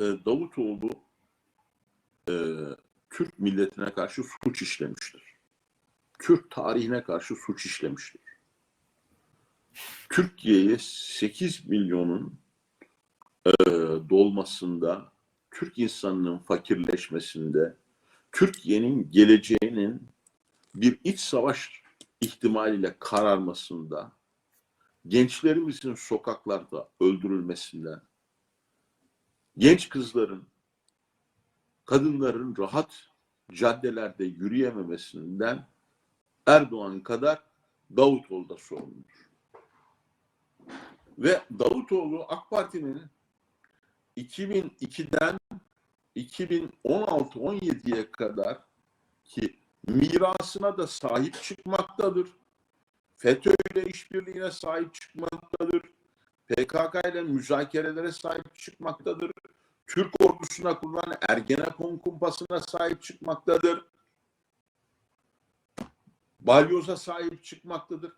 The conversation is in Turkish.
e, Davutoğlu e, Türk milletine karşı suç işlemiştir. Türk tarihine karşı suç işlemiştir. Türkiye'ye 8 milyonun e, dolmasında, Türk insanının fakirleşmesinde, Türkiye'nin geleceğinin bir iç savaş ihtimaliyle kararmasında, gençlerimizin sokaklarda öldürülmesinden, genç kızların, kadınların rahat caddelerde yürüyememesinden Erdoğan kadar Davutoğlu da sorumludur. Ve Davutoğlu AK Parti'nin 2002'den 2016-17'ye kadar ki mirasına da sahip çıkmaktadır. FETÖ ile işbirliğine sahip çıkmaktadır. PKK ile müzakerelere sahip çıkmaktadır. Türk ordusuna kurulan Ergenekon kumpasına sahip çıkmaktadır. Balyoz'a sahip çıkmaktadır.